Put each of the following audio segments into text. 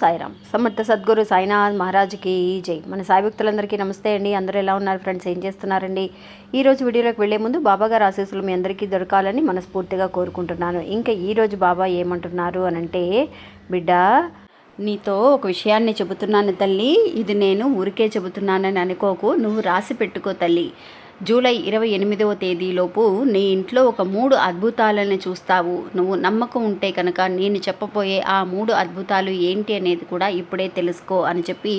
సాయిరామ్. సమర్థ సద్గురు సాయినాథ్ మహారాజ్కి జై. మన సాయి భక్తులందరికీ నమస్తే అండి. అందరూ ఎలా ఉన్నారు ఫ్రెండ్స్? ఏం చేస్తున్నారండి? ఈ రోజు వీడియోలోకి వెళ్ళే ముందు బాబాగారు ఆశీస్సులు మీ అందరికీ దొరకాలని మనస్ఫూర్తిగా కోరుకుంటున్నాను. ఇంకా ఈ రోజు బాబా ఏమంటున్నారు అని అంటే బిడ్డ నీతో ఒక విషయాన్ని చెబుతున్నాను తల్లి. ఇది నేను ఊరికే చెబుతున్నానని అనుకోకు. నువ్వు రాసి పెట్టుకో తల్లి. జూలై ఇరవై ఎనిమిదవ తేదీలోపు నీ ఇంట్లో ఒక మూడు అద్భుతాలను చూస్తావు. నువ్వు నమ్మకం ఉంటే కనుక నేను చెప్పబోయే ఆ మూడు అద్భుతాలు ఏంటి అనేది కూడా ఇప్పుడే తెలుసుకో అని చెప్పి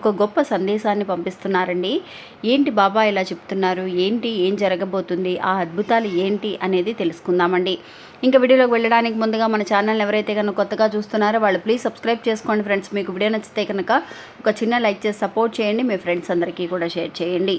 ఒక గొప్ప సందేశాన్ని పంపిస్తున్నారండి. ఏంటి బాబా ఇలా చెప్తున్నారు? ఏంటి? ఏం జరగబోతుంది? ఆ అద్భుతాలు ఏంటి అనేది తెలుసుకుందామండి. ఇంకా వీడియోలోకి వెళ్ళడానికి ముందుగా మన ఛానల్ ఎవరైతే కనుక కొత్తగా చూస్తున్నారో వాళ్ళు ప్లీజ్ సబ్స్క్రైబ్ చేసుకోండి ఫ్రెండ్స్. మీకు వీడియో నచ్చితే కనుక ఒక చిన్న లైక్ చేసి సపోర్ట్ చేయండి. మీ ఫ్రెండ్స్ అందరికీ కూడా షేర్ చేయండి.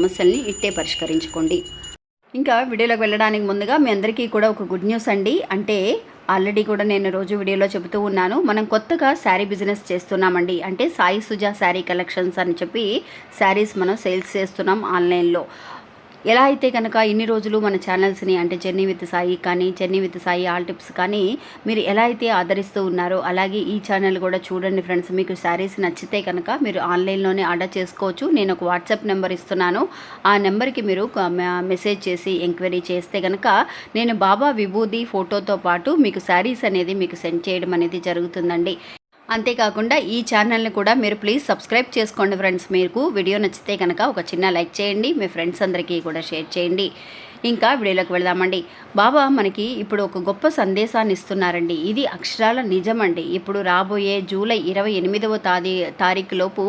సమస్యల్ని ఇట్టే పరిష్కరించుకోండి. ఇంకా వీడియోలోకి వెళ్ళడానికి ముందుగా మీ అందరికీ కూడా ఒక గుడ్ న్యూస్ అండి. అంటే ఆల్రెడీ కూడా నేను రోజు వీడియోలో చెబుతూ ఉన్నాను. మనం కొత్తగా శారీ బిజినెస్ చేస్తున్నామండి. అంటే సాయి సుజా శారీ కలెక్షన్స్ అని చెప్పి శారీస్ మనం సేల్స్ చేస్తున్నాం ఆన్లైన్లో ఎలా అయితే కనుక ఇన్ని రోజులు మన ఛానల్స్ని అంటే జర్నీ విత్ సాయి కానీ journey with Sai all tips కానీ మీరు ఎలా అయితే ఆదరిస్తూ ఉన్నారో అలాగే ఈ ఛానల్ కూడా చూడండి ఫ్రెండ్స్ మీకు శారీస్ నచ్చితే కనుక మీరు ఆన్లైన్లోనే ఆర్డర్ చేసుకోవచ్చు. నేను ఒక వాట్సాప్ నెంబర్ ఇస్తున్నాను. ఆ నెంబర్కి మీరు మెసేజ్ చేసి ఎంక్వైరీ చేస్తే కనుక నేను బాబా విభూది ఫోటోతో పాటు మీకు శారీస్ అనేది మీకు సెండ్ చేయడం అనేది జరుగుతుందండి. అంతేకాకుండా ఈ ఛానల్ని కూడా మీరు ప్లీజ్ సబ్స్క్రైబ్ చేసుకోండి ఫ్రెండ్స్. మీకు వీడియో నచ్చితే కనుక ఒక చిన్న లైక్ చేయండి మీ ఫ్రెండ్స్ అందరికీ కూడా షేర్ చేయండి. ఇంకా వీడియోలోకి వెళదామండి. బాబా మనకి ఇప్పుడు ఒక గొప్ప సందేశాన్ని ఇస్తున్నారండి. ఇది అక్షరాల నిజమండి. ఇప్పుడు రాబోయే జూలై ఇరవై ఎనిమిదవ తారీ తారీఖులోపు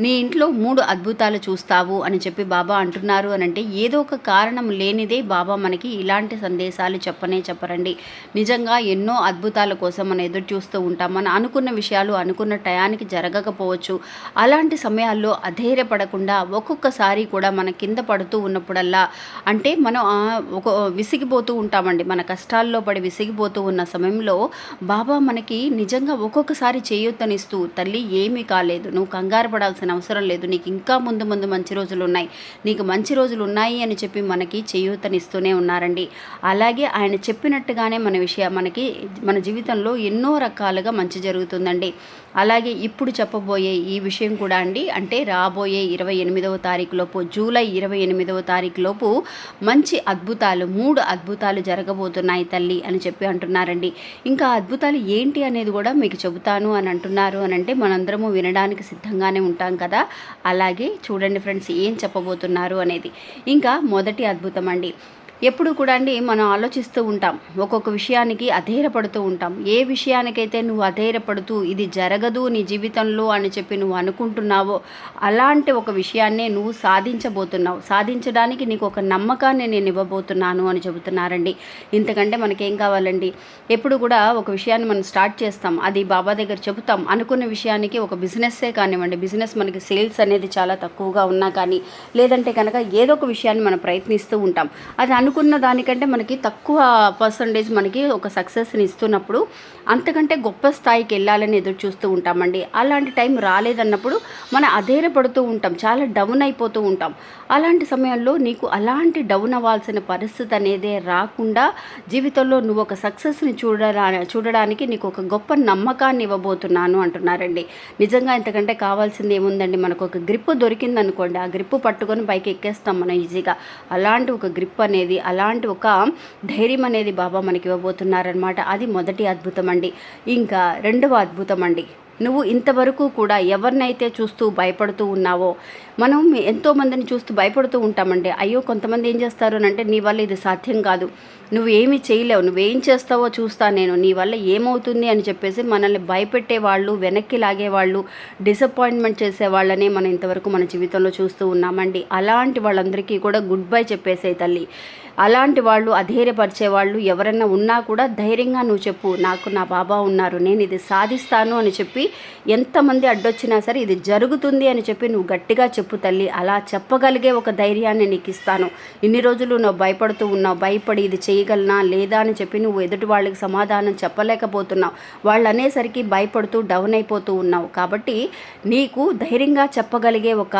నీ ఇంట్లో మూడు అద్భుతాలు చూస్తావు అని చెప్పి బాబా అంటున్నారు అని అంటే ఏదో ఒక కారణం లేనిదే బాబా మనకి ఇలాంటి సందేశాలు చెప్పనే చెప్పరండి. నిజంగా ఎన్నో అద్భుతాల కోసం మనం ఎదురు చూస్తూ ఉంటాం. మనం అనుకున్న విషయాలు అనుకున్న టయానికి జరగకపోవచ్చు. అలాంటి సమయాల్లో అధైర్యపడకుండా ఒక్కొక్కసారి కూడా మన కింద పడుతూ ఉన్నప్పుడల్లా అంటే మనం ఒక విసిగిపోతూ ఉంటామండి. మన కష్టాల్లో పడి విసిగిపోతూ ఉన్న సమయంలో బాబా మనకి నిజంగా ఒక్కొక్కసారి చేయూతనిస్తూ తల్లి ఏమీ కాలేదు. నువ్వు కంగారు పడాల్సిన అవసరం లేదు. నీకు ఇంకా ముందు ముందు మంచి రోజులు ఉన్నాయి. నీకు మంచి రోజులు ఉన్నాయి అని చెప్పి మనకి చేయూతనిస్తూనే ఉన్నారండి. అలాగే ఆయన చెప్పినట్టుగానే మన విషయ మనకి మన జీవితంలో ఎన్నో రకాలుగా మంచి జరుగుతుందండి. అలాగే ఇప్పుడు చెప్పబోయే ఈ విషయం కూడా అండి. అంటే రాబోయే ఇరవై ఎనిమిదవ తారీఖులోపు జూలై ఇరవై ఎనిమిదవ తారీఖులోపు మంచి అద్భుతాలు మూడు అద్భుతాలు జరగబోతున్నాయి తల్లి అని చెప్పి అంటున్నారండి. ఇంకా అద్భుతాలు ఏంటి అనేది కూడా మీకు చెబుతాను అని అంటున్నారు అని అంటే మనందరము వినడానికి సిద్ధంగానే ఉంటాం కదా? అలాగే చూడండి ఫ్రెండ్స్ ఏం చెప్పబోతున్నారు అనేది. ఇంకా మొదటి అద్భుతం అండి ఎప్పుడు కూడా అండి మనం ఆలోచిస్తూ ఉంటాం. ఒక్కొక్క విషయానికి అధైర్యపడుతూ ఉంటాం. ఏ విషయానికైతే నువ్వు అధైర్యపడుతూ ఇది జరగదు నీ జీవితంలో అని చెప్పి నువ్వు అనుకుంటున్నావో అలాంటి ఒక విషయాన్నే నువ్వు సాధించబోతున్నావు. సాధించడానికి నీకు ఒక నమ్మకాన్ని నేను ఇవ్వబోతున్నాను అని చెబుతున్నారండి. ఇంతకంటే మనకేం కావాలండి? ఎప్పుడు కూడా ఒక విషయాన్ని మనం స్టార్ట్ చేస్తాం. అది బాబా దగ్గర చెబుతాం. అనుకున్న విషయానికి ఒక బిజినెస్సే కానివ్వండి. బిజినెస్ మనకి సేల్స్ అనేది చాలా తక్కువగా ఉన్నా కానీ లేదంటే కనుక ఏదో ఒక విషయాన్ని మనం ప్రయత్నిస్తూ ఉంటాం. అది అనుకున్న దానికంటే మనకి తక్కువ పర్సంటేజ్ మనకి ఒక సక్సెస్ని ఇస్తున్నప్పుడు అంతకంటే గొప్ప స్థాయికి వెళ్ళాలని ఎదురు చూస్తూ ఉంటామండి. అలాంటి టైం రాలేదన్నప్పుడు మనం అధైర్యపడుతూ ఉంటాం. చాలా డౌన్ అయిపోతూ ఉంటాం. అలాంటి సమయంలో నీకు అలాంటి డౌన్ అవ్వాల్సిన పరిస్థితి అనేది రాకుండా జీవితంలో నువ్వు ఒక సక్సెస్ని చూడడా చూడడానికి నీకు ఒక గొప్ప నమ్మకాన్ని ఇవ్వబోతున్నాను అంటున్నారండి. నిజంగా ఇంతకంటే కావాల్సింది ఏముందండి? మనకు ఒక గ్రిప్ దొరికింది అనుకోండి ఆ గ్రిప్ పట్టుకొని పైకి ఎక్కేస్తాం మనం ఈజీగా అలాంటి ఒక గ్రిప్ అనేది అలాంటి ఒక ధైర్యం అనేది బాబా మనకి ఇవ్వబోతున్నారనమాట అది మొదటి అద్భుతం అండి ఇంకా రెండవ అద్భుతం అండి నువ్వు ఇంతవరకు కూడా ఎవరినైతే చూస్తూ భయపడుతూ ఉన్నావో మనం ఎంతోమందిని చూస్తూ భయపడుతూ ఉంటామండి. అయ్యో కొంతమంది ఏం చేస్తారు అని అంటే నీ వల్ల ఇది సాధ్యం కాదు. నువ్వు ఏమి చేయలేవు. నువ్వేం చేస్తావో చూస్తా నేను. నీ వల్ల ఏమవుతుంది? అని చెప్పేసి మనల్ని భయపెట్టే వాళ్ళు వెనక్కి లాగే వాళ్ళు డిసప్పాయింట్మెంట్ చేసేవాళ్ళనే మనం ఇంతవరకు మన జీవితంలో చూస్తూ ఉన్నామండి. అలాంటి వాళ్ళందరికీ కూడా గుడ్ బై చెప్పేసే తల్లి. అలాంటి వాళ్ళు అధైర్యపరిచే వాళ్ళు ఎవరైనా ఉన్నా కూడా ధైర్యంగా నువ్వు చెప్పు నాకు నా బాబా ఉన్నారు నేను ఇది సాధిస్తాను అని చెప్పి ఎంతమంది అడ్డొచ్చినా సరే ఇది జరుగుతుంది అని చెప్పి నువ్వు గట్టిగా చెప్పు తల్లి. అలా చెప్పగలిగే ఒక ధైర్యాన్ని నీకు ఇస్తాను. ఇన్ని రోజులు నువ్వు భయపడుతూ ఉన్నావు భయపడి ఇది చేయగలనా లేదా అని చెప్పి నువ్వు ఎదుటి వాళ్ళకి సమాధానం చెప్పలేకపోతున్నావు. వాళ్ళు అనేసరికి భయపడుతూ డౌన్ అయిపోతూ ఉన్నావు. కాబట్టి నీకు ధైర్యంగా చెప్పగలిగే ఒక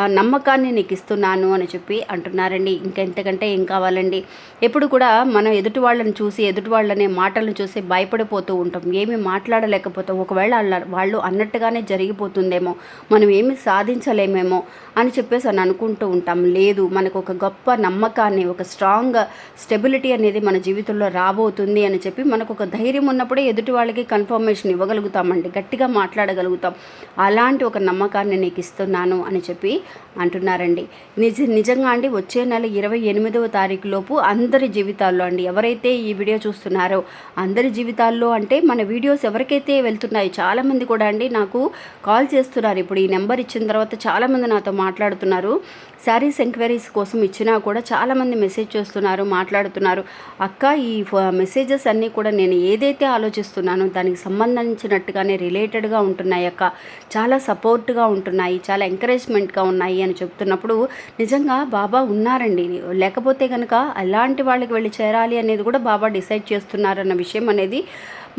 నమ్మకాన్ని నీకు ఇస్తున్నాను అని చెప్పి అంటున్నారండి. ఇంకెంతకంటే ఏం కావాలండి? ఎప్పుడు కూడా మనం ఎదుటి వాళ్ళని చూసి ఎదుటి వాళ్ళనే మాటలను చూసి భయపడిపోతూ ఉంటాం. ఏమి మాట్లాడలేకపోతాం. ఒకవేళ వాళ్ళు అన్నట్టుగానే జరిగిపోతుందేమో మనం ఏమి సాధించలేమేమో అని చెప్పేసి అని అనుకుంటూ ఉంటాం. లేదు మనకు ఒక గొప్ప నమ్మకాన్ని ఒక స్ట్రాంగ్ స్టెబిలిటీ అనేది మన జీవితంలో రాబోతుంది అని చెప్పి మనకు ఒక ధైర్యం ఉన్నప్పుడే ఎదుటి వాళ్ళకి కన్ఫర్మేషన్ ఇవ్వగలుగుతామండి. గట్టిగా మాట్లాడగలుగుతాం. అలాంటి ఒక నమ్మకాన్ని నీకు ఇస్తున్నాను అని చెప్పి అంటున్నారండి. నిజ నిజంగా అండి వచ్చే నెల ఇరవై ఎనిమిదవ తారీఖు లోపు అందరి జీవితాల్లో అండి ఎవరైతే ఈ వీడియో చూస్తున్నారో అందరి జీవితాల్లో అంటే మన వీడియోస్ ఎవరికైతే వెళ్తున్నాయి చాలామంది కూడా అండి నాకు కాల్ చేస్తున్నారు. ఇప్పుడు ఈ నెంబర్ ఇచ్చిన తర్వాత చాలామంది నాతో మాట్లాడుతున్నారు. శారీస్ ఎంక్వైరీస్ కోసం ఇచ్చినా కూడా చాలామంది మెసేజ్ చేస్తున్నారు మాట్లాడుతున్నారు. అక్క ఈ మెసేజెస్ అన్నీ కూడా నేను ఏదైతే ఆలోచిస్తున్నానో దానికి సంబంధించినట్టుగానే రిలేటెడ్గా ఉంటున్నాయి అక్క చాలా సపోర్ట్గా ఉంటున్నాయి చాలా ఎంకరేజ్మెంట్గా ఉన్నాయి అని చెప్తున్నప్పుడు నిజంగా బాబా ఉన్నారండి. లేకపోతే కనుక అలాంటి వాళ్ళకి వెళ్ళి చేరాలి అనేది కూడా బాబా డిసైడ్ చేస్తున్నారన్న విషయం అనేది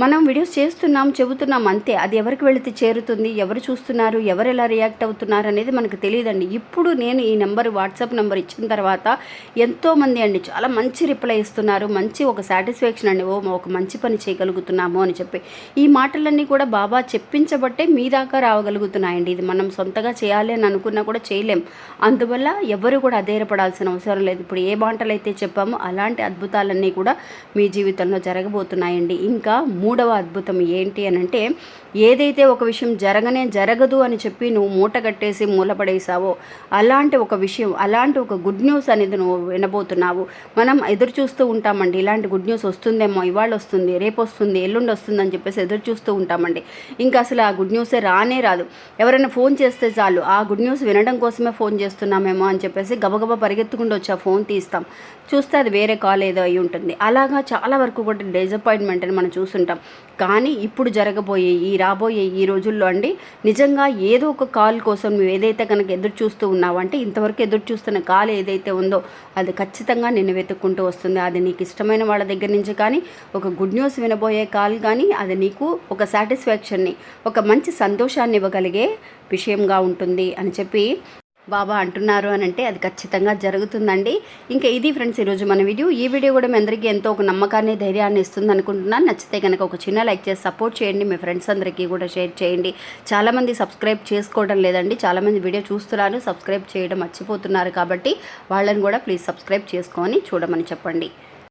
మనం వీడియోస్ చేస్తున్నాం చెబుతున్నాం అంతే. అది ఎవరికి వెళితే చేరుతుంది ఎవరు చూస్తున్నారు ఎవరు ఎలా రియాక్ట్ అవుతున్నారు అనేది మనకు తెలియదండి. ఇప్పుడు నేను ఈ నెంబర్ వాట్సాప్ నెంబర్ ఇచ్చిన తర్వాత ఎంతోమంది అండి చాలా మంచి రిప్లై ఇస్తున్నారు. మంచి ఒక సాటిస్ఫాక్షన్ అండి. ఓ ఒక మంచి పని చేయగలుగుతున్నాము అని చెప్పి. ఈ మాటలన్నీ కూడా బాబా చెప్పించబట్టే మీ దాకా రావగలుగుతున్నాయండి. ఇది మనం సొంతగా చేయాలి అని అనుకున్నా కూడా చేయలేం. అందువల్ల ఎవరు కూడా అధైర్యపడాల్సిన అవసరం లేదు. ఇప్పుడు ఏ మాటలు అయితే చెప్పామో అలాంటి అద్భుతాలన్నీ కూడా మీ జీవితంలో జరగబోతున్నాయండి. ఇంకా మూడవ అద్భుతం ఏంటి అని అంటే ఏదైతే ఒక విషయం జరగనే జరగదు అని చెప్పి నువ్వు మూట కట్టేసి మూలపడేసావో అలాంటి ఒక విషయం అలాంటి ఒక గుడ్ న్యూస్ అనేది నువ్వు వినబోతున్నావు. మనం ఎదురు చూస్తూ ఉంటామండి ఇలాంటి గుడ్ న్యూస్ వస్తుందేమో ఇవాళ వస్తుంది రేపు వస్తుంది ఎల్లుండి వస్తుంది అని చెప్పేసి ఎదురు చూస్తూ ఉంటామండి. ఇంకా అసలు ఆ గుడ్ న్యూసే రానే రాదు. ఎవరైనా ఫోన్ చేస్తే చాలు ఆ గుడ్ న్యూస్ వినడం కోసమే ఫోన్ చేస్తున్నామేమో అని చెప్పేసి గబగబా పరిగెత్తుకుంటూ వచ్చి ఆ ఫోన్ తీస్తాం. చూస్తే అది వేరే కాల్ ఏదో అయి ఉంటుంది. అలాగా చాలా వరకు కూడా డిసప్పాయింట్మెంట్ అని మనం చూస్తుంటాం. కానీ ఇప్పుడు జరగబోయే ఈ రాబోయే ఈ రోజుల్లో అండి నిజంగా ఏదో ఒక కాల్ కోసం నువ్వు ఏదైతే కనుక ఎదురు చూస్తూ ఉన్నావు అంటే ఇంతవరకు ఎదురు చూస్తున్న కాల్ ఏదైతే ఉందో అది ఖచ్చితంగా నిన్ను వెతుక్కుంటూ వస్తుంది. అది నీకు ఇష్టమైన వాళ్ళ దగ్గర నుంచి కానీ ఒక గుడ్ న్యూస్ వినబోయే కాల్ కానీ అది నీకు ఒక సాటిస్ఫాక్షన్ని ఒక మంచి సంతోషాన్ని ఇవ్వగలిగే విషయంగా ఉంటుంది అని చెప్పి బాబా అంటున్నారు అని అంటే అది ఖచ్చితంగా జరుగుతుందండి. ఇంకా ఇది ఫ్రెండ్స్ ఈరోజు మన వీడియో. ఈ వీడియో కూడా మీ అందరికీ ఎంతో ఒక నమ్మకాన్ని ధైర్యాన్ని ఇస్తుంది అనుకుంటున్నాను. నచ్చితే కనుక ఒక చిన్న లైక్ చేసి సపోర్ట్ చేయండి. మీ ఫ్రెండ్స్ అందరికీ కూడా షేర్ చేయండి. చాలామంది సబ్స్క్రైబ్ చేసుకోవడం లేదండి. చాలామంది వీడియో చూస్తున్నారు. సబ్స్క్రైబ్ చేయడం మర్చిపోతున్నారు కాబట్టి వాళ్ళని కూడా ప్లీజ్ సబ్స్క్రైబ్ చేసుకొని చూడమని చెప్పండి.